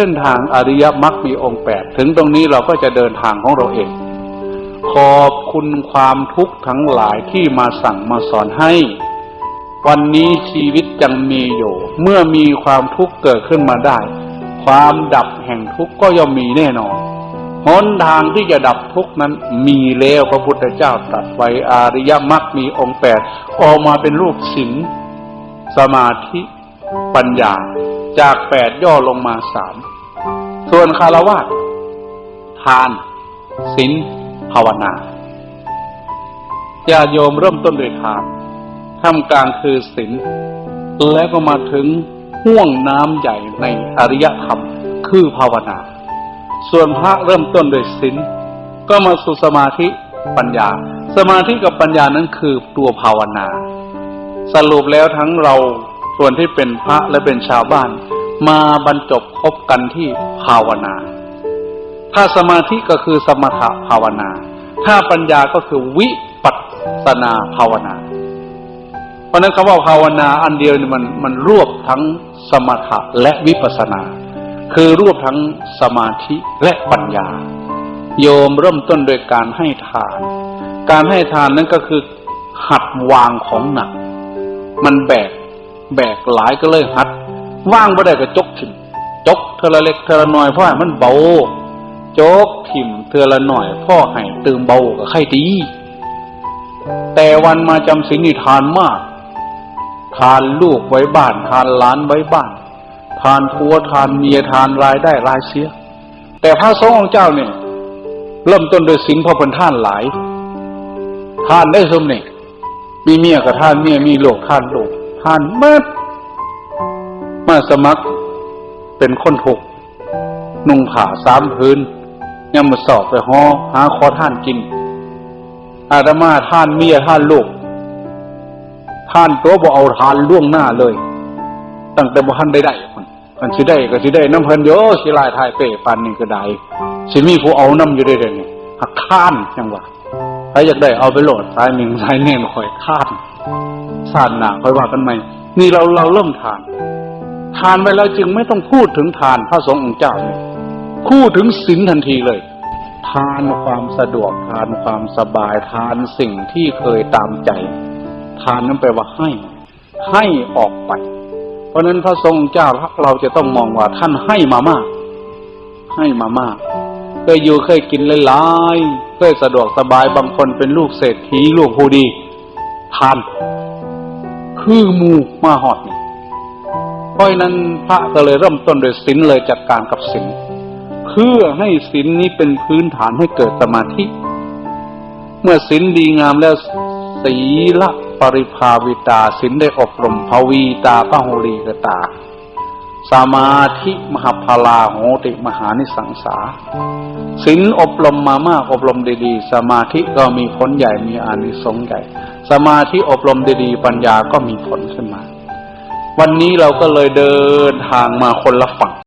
เส้นทางอริยมรรคมีองค์แปดถึงตรงนี้เราก็จะเดินทางของเราเอง ขอบคุณความทุกข์ทั้งหลายที่มาสั่งมาสอนให้ วันนี้ชีวิตยังมีอยู่ เมื่อมีความทุกข์เกิดขึ้นมาได้ ความดับแห่งทุกข์ก็ย่อมมีแน่นอนหนทางที่จะดับทุกข์นั้นมีแล้วพระพุทธเจ้าตรัสไว้อริยมรรคมีองค์แปดออกมาเป็นรูปศีลสมาธิปัญญา จากแปดย่อลงมาสามส่วนคารวะทานศีลภาวนาญาโยมเริ่มต้นด้วยทานท่ามกลางคือศีลแล้วก็มาถึงห่วงน้ำใหญ่ในอริยธรรมคือภาวนา ส่วนพระเริ่มต้นด้วยศีลก็มาสู่สมาธิปัญญา สมาธิกับปัญญานั้นคือตัวภาวนา สรุปแล้วทั้งเรา ส่วนที่เป็นพระและเป็นชาวบ้าน มาบรรจบคบกันที่ภาวนา ถ้าสมาธิก็คือสมถภาวนา ถ้าปัญญาก็คือวิปัสนาภาวนา เพราะนั้นคำว่าภาวนาอันเดียวนี่มันมันรวบทั้งสมถะและวิปัสสนา คือรวบทั้งสมาธิและปัญญา โยมเริ่มต้นโดยการให้ทาน การให้ทานนั้นก็คือหัดวางของหนัก มันแบก แบกหลายก็เลยหัดว่างบ่ได้ก็จกถิ่มจกเทละเล็กเทละน้อยเพราะให้มันเบาจกถิ่มเทละหน่อยพ่อให้ตื่มเบาก็ใครดีแต่วันมาจำศีลนี่ทานมาก ทานลูกไว้บ้าน ทานหลานไว้บ้าน ทานผัวทานเมียทานรายได้รายเสีย แต่พระสงฆ์องค์เจ้าเนี่ยเริ่มต้นโดยศีลพระเป็นท่านหลาย ท่านได้สมเนี่ยมีเมียกับท่านเมียมีลูกท่านลูก ท่านเมื่อมาสมัครเป็นคนถูกนุ่งผ้าสามพื้นยังมาสอบไปหอหาขอท่านกิน อาตมาท่านเมียท่านลูก ท่านตัวบ่เอาทานล่วงหน้าเลย ตั้งแต่บ่ทันได้ได้คนมันสิได้ก็สิได้น้ำเพิ่นโยอะสิลายทายเป้ปานนี้ก็ได้สิมีผู้เอาน้ำอยู่ได้เลยนี่หักข้านจังหวะใครอยากได้เอาไปโหลดสายหนึ่งสายเน่นคอยข้าน สาดหนาคอยว่ากันใหม่ นี่เราเราเริ่มทาน ทานไปแล้วจึงไม่ต้องพูดถึงทานพระสงฆ์องค์เจ้าเนี่ยพูดถึงศีลทันทีเลย ทานความสะดวกทานความสบายทานสิ่งที่เคยตามใจ ทานนั้นแปลว่าให้ ให้ออกไป เพราะนั้นพระทรงฆ์เจ้าเราจะต้องมองว่าท่านให้มามาก ให้มามากเคยอยู่เคยกินหลายๆเคยสะดวกสบายบางคนเป็นลูกเศรษฐีลูกผู้ดี ทาน คือหมูมาหอดนี่เพราะนั้นพระก็เลยเริ่มต้นโดยศีลเลยจัดการกับศีลเพื่อให้ศีลนี้เป็นพื้นฐานให้เกิดสมาธิ เมื่อศีลดีงามแล้วศีละปริภาวิตาศีลได้อบรมภวีตาพหุลีกตา สมาธิมหาพลาโหติมหานิสังสาศีลอบรมมามากอบรมดีๆ สมาธิก็มีผลใหญ่มีอานิสงส์ใหญ่ สมาธิอบรมดีๆ ปัญญาก็มีผลขึ้นมา วันนี้เราก็เลยเดินทางมาคนละฝั่ง